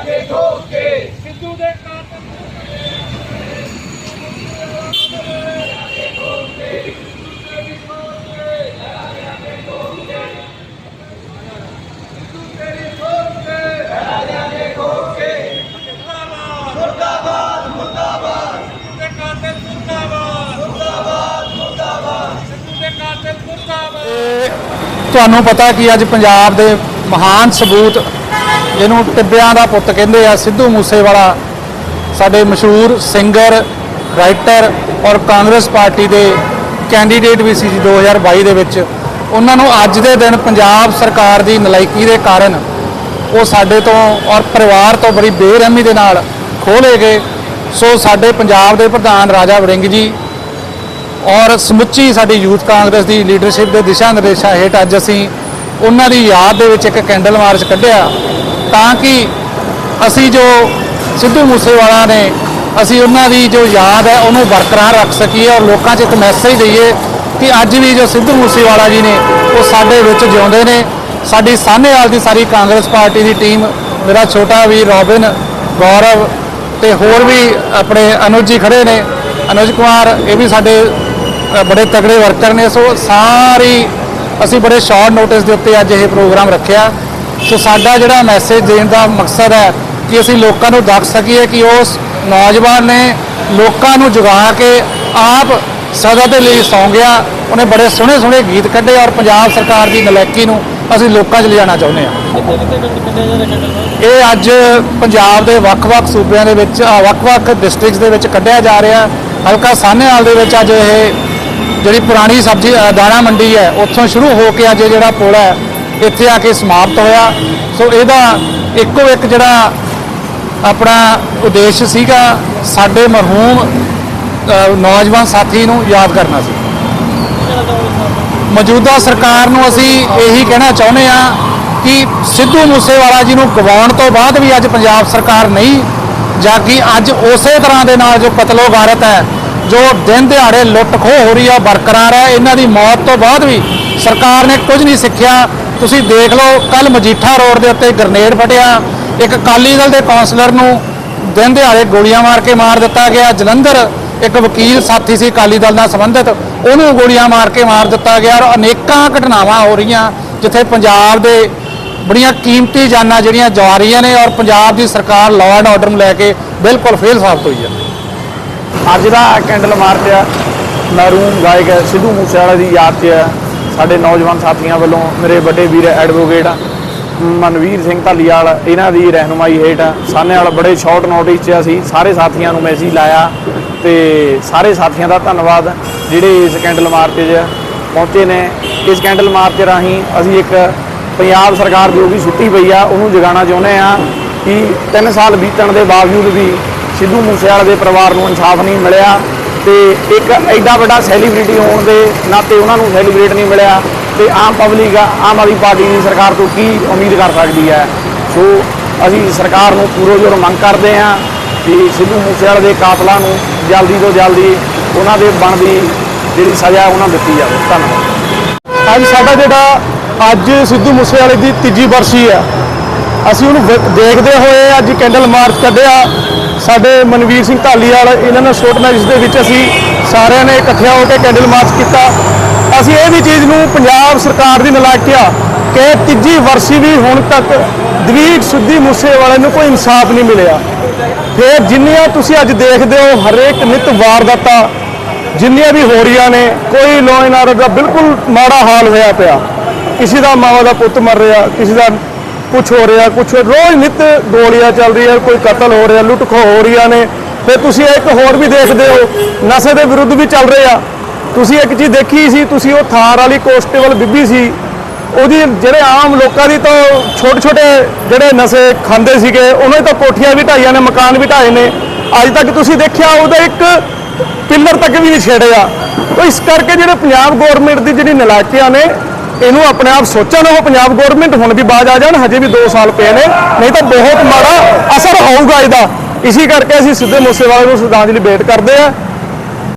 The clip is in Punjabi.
ਕਰਾਂ ਜਾਗੇ ਠੋਕ ਕੇ। ਸਿੱਧੂ ਦੇ ਕਾਤਲ ਮੁਰਦਾਬਾਦ ਮੁਰਦਾਬਾਦ ਸਿੱਧੂ ਦੇ ਕਾਤਲ ਮੁਰਦਾਬਾਦ ਮੁਰਦਾਬਾਦ ਮੁਰਦਾਬਾਦ। ਸਿੱਧੂ ਦੇ ਕਾਤਲ ਮੁਰਦਾਬਾਦ। ਤੁਹਾਨੂੰ ਪਤਾ ਕਿ ਅੱਜ ਪੰਜਾਬ ਦੇ ਮਹਾਨ ਸਬੂਤ ਜਿਹਨੂੰ ਟਿੱਬਿਆਂ ਦਾ ਪੁੱਤ ਕਹਿੰਦੇ ਆ, ਸਿੱਧੂ ਮੂਸੇਵਾਲਾ, ਸਾਡੇ ਮਸ਼ਹੂਰ ਸਿੰਗਰ, ਰਾਈਟਰ ਔਰ ਕਾਂਗਰਸ ਪਾਰਟੀ ਦੇ ਕੈਂਡੀਡੇਟ ਵੀ ਸੀ ਜੀ 2022 ਦੇ ਵਿੱਚ। ਉਹਨਾਂ ਨੂੰ ਅੱਜ ਦੇ ਦਿਨ ਪੰਜਾਬ ਸਰਕਾਰ ਦੀ ਨਲਾਇਕੀ ਦੇ ਕਾਰਨ ਉਹ ਸਾਡੇ ਤੋਂ ਔਰ ਪਰਿਵਾਰ ਤੋਂ ਬੜੀ ਬੇਰਹਿਮੀ ਦੇ ਨਾਲ ਖੋਲੇ ਗਏ। ਸੋ ਸਾਡੇ ਪੰਜਾਬ ਦੇ ਪ੍ਰਧਾਨ ਰਾਜਾ ਵੜਿੰਗ ਜੀ ਔਰ ਸਮੁੱਚੀ ਸਾਡੀ ਯੂਥ ਕਾਂਗਰਸ ਦੀ ਲੀਡਰਸ਼ਿਪ ਦੇ ਦਿਸ਼ਾ ਨਿਰਦੇਸ਼ਾਂ ਹੇਠ ਅੱਜ ਅਸੀਂ ਉਹਨਾਂ ਦੀ ਯਾਦ ਦੇ ਵਿੱਚ ਇੱਕ ਕੈਂਡਲ ਮਾਰਚ ਕੱਢਿਆ। ਤਾਂ ਕਿ ਅਸੀਂ ਜੋ ਸਿੱਧੂ ਮੂਸੇਵਾਲਾ ਨੇ, ਅਸੀਂ ਉਹਨਾਂ ਦੀ ਜੋ ਯਾਦ ਹੈ, ਉਹਨੂੰ ਬਰਕਰਾਰ ਰੱਖ ਸਕੀਏ ਔਰ ਲੋਕਾਂ 'ਚ ਇੱਕ ਮੈਸੇਜ ਦਈਏ ਕਿ ਅੱਜ ਵੀ ਜੋ ਸਿੱਧੂ ਮੂਸੇਵਾਲਾ ਜੀ ਨੇ, ਉਹ ਸਾਡੇ ਵਿੱਚ ਜਿਉਂਦੇ ਨੇ। ਸਾਡੀ ਸਾਹਨੇਵਾਲ ਦੀ ਸਾਰੀ ਕਾਂਗਰਸ ਪਾਰਟੀ ਦੀ ਟੀਮ, ਮੇਰਾ ਛੋਟਾ ਵੀ ਰੋਬਿਨ, ਗੌਰਵ ਤੇ ਹੋਰ ਵੀ ਆਪਣੇ ਅਨੁਜ ਜੀ ਖੜੇ ਨੇ। ਅਨੁਜ ਕੁਮਾਰ, ਇਹ ਵੀ ਸਾਡੇ ਬੜੇ ਤਗੜੇ ਵਰਕਰ ਨੇ। ਸੋ ਸਾਰੀ, ਅਸੀਂ ਬੜੇ ਸ਼ਾਰਟ ਨੋਟਿਸ ਦੇ ਉੱਤੇ ਅੱਜ ਇਹ ਪ੍ਰੋਗਰਾਮ ਰੱਖਿਆ। ਸੋ ਸਾਡਾ ਜਿਹੜਾ ਮੈਸੇਜ ਦੇਣ ਦਾ ਮਕਸਦ ਹੈ ਕਿ ਅਸੀਂ ਲੋਕਾਂ ਨੂੰ ਦੱਸ ਸਕੀਏ ਕਿ ਉਸ ਨੌਜਵਾਨ ਨੇ ਲੋਕਾਂ ਨੂੰ ਜਗਾ ਕੇ ਆਪ ਸਦਾ ਦੇ ਲਈ ਸੌਂ ਗਿਆ ਉਹਨੇ ਬੜੇ ਸੋਹਣੇ ਸੋਹਣੇ ਗੀਤ ਕੱਢੇ ਔਰ ਪੰਜਾਬ ਸਰਕਾਰ ਦੀ ਨਲੈਕੀ ਨੂੰ ਅਸੀਂ ਲੋਕਾਂ 'ਚ ਲਿਜਾਣਾ ਚਾਹੁੰਦੇ ਹਾਂ। ਇਹ ਅੱਜ ਪੰਜਾਬ ਦੇ ਵੱਖ-ਵੱਖ ਸੂਬਿਆਂ ਦੇ ਵਿੱਚ ਵੱਖ-ਵੱਖ ਡਿਸਟ੍ਰਿਕਟਸ ਦੇ ਵਿੱਚ ਕੱਢਿਆ ਜਾ ਰਿਹਾ। ਹਲਕਾ ਸਾਹਨੇਵਾਲ ਦੇ ਵਿੱਚ ਅੱਜ ਇਹ ਜਿਹੜੀ ਪੁਰਾਣੀ ਸਬਜ਼ੀ ਦਾਣਾ ਮੰਡੀ ਹੈ, ਉੱਥੋਂ ਸ਼ੁਰੂ ਹੋ ਕੇ ਅੱਜ ਇਹ ਜਿਹੜਾ ਪੁਲ ਹੈ ਇੱਥੇ ਆ ਕੇ ਸਮਾਪਤ ਹੋਇਆ। ਸੋ ਇਹਦਾ ਇੱਕੋ ਇੱਕ ਜਿਹੜਾ ਆਪਣਾ ਉਦੇਸ਼ ਸੀਗਾ, ਸਾਡੇ ਮਰਹੂਮ ਨੌਜਵਾਨ ਸਾਥੀ ਨੂੰ ਯਾਦ ਕਰਨਾ ਸੀ। ਮੌਜੂਦਾ ਸਰਕਾਰ ਨੂੰ ਅਸੀਂ ਇਹੀ ਕਹਿਣਾ ਚਾਹੁੰਦੇ ਆ ਕਿ ਸਿੱਧੂ ਮੂਸੇਵਾਲਾ ਜੀ ਨੂੰ ਗਵਾਉਣ ਤੋਂ ਬਾਅਦ ਵੀ ਅੱਜ ਪੰਜਾਬ ਸਰਕਾਰ ਨਹੀਂ ਜਾਗੀ ਅੱਜ ਉਸੇ ਤਰ੍ਹਾਂ ਦੇ ਨਾਲ ਜੋ ਕਤਲੋ ਗਾਰਤ ਹੈ, ਜੋ ਦਿਨ ਦਿਹਾੜੇ ਲੁੱਟ ਖੋਹ ਹੋ ਰਹੀ ਹੈ ਬਰਕਰਾਰ ਹੈ, ਇਹਨਾਂ ਦੀ ਮੌਤ ਤੋਂ ਬਾਅਦ ਵੀ ਸਰਕਾਰ ਨੇ ਕੁਝ ਨਹੀਂ ਸਿੱਖਿਆ। ਤੁਸੀਂ ਦੇਖ ਲਓ ਕੱਲ ਮਜੀਠਾ ਰੋਡ ਦੇ ਉੱਤੇ ਗ੍ਰਨੇਡ ਫਟਿਆ। ਇੱਕ ਅਕਾਲੀ ਦਲ ਦੇ ਕਾਉਂਸਲਰ ਨੂੰ ਦਿਨ ਦਿਹਾੜੇ ਗੋਲੀਆਂ ਮਾਰ ਕੇ ਮਾਰ ਦਿੱਤਾ ਗਿਆ। ਜਲੰਧਰ ਇੱਕ ਵਕੀਲ ਸਾਥੀ ਸੀ ਅਕਾਲੀ ਦਲ ਨਾਲ ਸੰਬੰਧਿਤ, ਉਹਨੂੰ ਗੋਲੀਆਂ ਮਾਰ ਕੇ ਮਾਰ ਦਿੱਤਾ ਗਿਆ ਔਰ ਅਨੇਕਾਂ ਘਟਨਾਵਾਂ ਹੋ ਰਹੀਆਂ, ਜਿੱਥੇ ਪੰਜਾਬ ਦੇ ਬੜੀਆਂ ਕੀਮਤੀ ਜਾਨਾਂ ਜਿਹੜੀਆਂ ਜਾ ਰਹੀਆਂ ਨੇ ਔਰ ਪੰਜਾਬ ਦੀ ਸਰਕਾਰ ਲਾਅ ਐਂਡ ਆਰਡਰ ਨੂੰ ਲੈ ਕੇ ਬਿਲਕੁਲ ਫੇਲ ਸਾਬਤ ਹੋਈ ਹੈ। ਅੱਜ ਦਾ ਕੈਂਡਲ ਮਾਰਚ ਆ ਮਹਿਰੂਮ ਗਾਇਕ ਸਿੱਧੂ ਮੂਸੇਵਾਲਾ ਦੀ ਯਾਦ 'ਚ ਆ। ਸਾਡੇ ਨੌਜਵਾਨ ਸਾਥੀਆਂ ਵੱਲੋਂ ਮੇਰੇ ਵੱਡੇ ਵੀਰ ਐਡਵੋਕੇਟ ਮਨਵੀਰ ਸਿੰਘ ਧਾਲੀਵਾਲ ਇਹਨਾਂ ਦੀ ਰਹਿਨੁਮਾਈ ਹੇਠ ਸਾਨੇ ਵਾਲ ਬੜੇ ਸ਼ਾਰਟ ਨੋਟਿਸ 'ਚ ਅਸੀਂ ਸਾਰੇ ਸਾਥੀਆਂ ਨੂੰ ਮੈਸੇਜ ਲਾਇਆ ਤੇ ਸਾਰੇ ਸਾਥੀਆਂ ਦਾ ਧੰਨਵਾਦ ਜਿਹੜੇ ਇਸ ਕੈਂਡਲ ਮਾਰਚ 'ਚ ਪਹੁੰਚੇ ਨੇ। ਇਸ ਕੈਂਡਲ ਮਾਰਚ ਰਾਹੀਂ ਅਸੀਂ ਇੱਕ ਪੰਜਾਬ ਸਰਕਾਰ ਦੀ ਉਹ ਵੀ ਸੁੱਤੀ ਪਈ ਆ, ਉਹਨੂੰ ਜਗਾਉਣਾ ਚਾਹੁੰਦੇ ਆ ਕਿ 3 ਸਾਲ ਬੀਤਣ ਦੇ ਬਾਵਜੂਦ ਵੀ ਸਿੱਧੂ ਮੂਸੇਵਾਲੇ ਦੇ ਪਰਿਵਾਰ ਨੂੰ ਇਨਸਾਫ ਨਹੀਂ ਮਿਲਿਆ। ਤੇ ਇੱਕ ਐਡਾ ਵੱਡਾ ਸੈਲੀਬ੍ਰਿਟੀ ਹੋਣ ਦੇ ਨਾਤੇ ਉਹਨਾਂ ਨੂੰ ਸੈਲੀਬ੍ਰੇਟ ਨਹੀਂ ਮਿਲਿਆ ਤੇ ਆਮ ਪਬਲਿਕ ਆਮ ਆਦਮੀ ਪਾਰਟੀ ਦੀ ਸਰਕਾਰ ਤੋਂ ਕੀ ਉਮੀਦ ਕਰ ਸਕਦੀ ਹੈ? ਸੋ ਅਸੀਂ ਸਰਕਾਰ ਨੂੰ ਪੂਰੋ ਜੋਰ ਮੰਗ ਕਰਦੇ ਹਾਂ ਕਿ ਸਿੱਧੂ ਮੂਸੇਵਾਲੇ ਦੇ ਕਾਤਲਾਂ ਨੂੰ ਜਲਦੀ ਤੋਂ ਜਲਦੀ ਉਹਨਾਂ ਦੇ ਬਣਦੀ ਜਿਹੜੀ ਸਜ਼ਾ ਉਹਨਾਂ ਨੂੰ ਦਿੱਤੀ ਜਾਵੇ। ਧੰਨਵਾਦ। ਅੱਜ ਸਾਡਾ ਜਿਹੜਾ ਅੱਜ ਸਿੱਧੂ ਮੂਸੇਵਾਲੇ ਦੀ ਤੀਜੀ ਬਰਸ਼ੀ ਹੈ ਅਸੀਂ ਉਹਨੂੰ ਦੇਖਦੇ ਹੋਏ ਅੱਜ ਕੈਂਡਲ ਮਾਰਚ ਕੱਢਿਆ। ਸਾਡੇ ਮਨਵੀਰ ਸਿੰਘ ਢਾਲੀਵਾਲ, ਇਹਨਾਂ ਨੇ ਸ਼ੋਰਟ ਮੈਰਿਜ ਦੇ ਵਿੱਚ ਅਸੀਂ ਸਾਰਿਆਂ ਨੇ ਇਕੱਠਿਆਂ ਹੋ ਕੇ ਕੈਂਡਲ ਮਾਰਚ ਕੀਤਾ। ਅਸੀਂ ਇਹ ਵੀ ਚੀਜ਼ ਨੂੰ ਪੰਜਾਬ ਸਰਕਾਰ ਦੀ ਨਲਾਇਕਿਆ ਕਿ ਤੀਜੀ ਵਰਸੀ ਵੀ ਹੁਣ ਤੱਕ ਦਵੀਟ ਸਿੱਧੂ ਮੂਸੇਵਾਲੇ ਨੂੰ ਕੋਈ ਇਨਸਾਫ ਨਹੀਂ ਮਿਲਿਆ। ਫਿਰ ਜਿੰਨੀਆਂ ਤੁਸੀਂ ਅੱਜ ਦੇਖਦੇ ਹੋ ਹਰੇਕ ਨਿਤ ਵਾਰਦਾਤਾਂ, ਜਿੰਨੀਆਂ ਵੀ ਹੋ ਰਹੀਆਂ ਨੇ, ਕੋਈ ਲਾਅ ਦਾ ਬਿਲਕੁਲ ਮਾੜਾ ਹਾਲ ਹੋਇਆ ਪਿਆ। ਕਿਸੇ ਦਾ ਮਾਵਾ ਦਾ ਪੁੱਤ ਮਰ ਰਿਹਾ, ਕਿਸੇ ਦਾ ਕੁਝ ਹੋ ਰਿਹਾ ਕੁਝ ਰੋਜ਼ ਨਿਤ ਗੋਲੀਆਂ ਚੱਲ ਰਹੀਆਂ, ਕੋਈ ਕਤਲ ਹੋ ਰਿਹਾ, ਲੁੱਟ ਖੋ ਹੋ ਰਹੀਆਂ ਨੇ। ਫਿਰ ਤੁਸੀਂ ਇੱਕ ਹੋਰ ਵੀ ਦੇਖਦੇ ਹੋ, ਨਸ਼ੇ ਦੇ ਵਿਰੁੱਧ ਵੀ ਚੱਲ ਰਹੇ ਆ। ਤੁਸੀਂ ਇੱਕ ਚੀਜ਼ ਦੇਖੀ ਸੀ, ਤੁਸੀਂ ਉਹ ਥਾਰ ਵਾਲੀ ਕੋਸਟੇਬਲ ਬੀਬੀ ਸੀ। ਉਹਦੀ ਜਿਹੜੇ ਆਮ ਲੋਕਾਂ ਦੀ ਤਾਂ ਛੋਟੇ ਛੋਟੇ ਜਿਹੜੇ ਨਸ਼ੇ ਖਾਂਦੇ ਸੀਗੇ, ਉਹਨਾਂ ਦੀ ਤਾਂ ਕੋਠੀਆਂ ਵੀ ਢਾਈਆਂ ਨੇ, ਮਕਾਨ ਵੀ ਢਾਏ ਨੇ। ਅੱਜ ਤੱਕ ਤੁਸੀਂ ਦੇਖਿਆ ਉਹਦਾ ਇੱਕ ਪਿੱਲਰ ਤੱਕ ਵੀ ਨਹੀਂ ਛੇੜਿਆ। ਤਾਂ ਇਸ ਕਰਕੇ ਜਿਹੜੇ ਪੰਜਾਬ ਗਵਰਨਮੈਂਟ ਦੀ ਜਿਹੜੀ ਨਲਾਇਕੀਆਂ ਨੇ ਇਹਨੂੰ ਆਪਣੇ ਆਪ ਸੋਚਣ, ਉਹ ਪੰਜਾਬ ਗਵਰਨਮੈਂਟ ਹੁਣ ਵੀ ਬਾਜ ਆ ਜਾਣ, ਹਜੇ ਵੀ 2 ਸਾਲ ਪਏ ਨੇ, ਨਹੀਂ ਤਾਂ ਬਹੁਤ ਮਾੜਾ ਅਸਰ ਹੋਊਗਾ ਇਹਦਾ। ਇਸੇ ਕਰਕੇ ਅਸੀਂ ਸਿੱਧੇ ਮੂਸੇਵਾਲੇ ਨੂੰ ਸ਼ਰਧਾਂਜਲੀ ਭੇਟ ਕਰਦੇ ਆ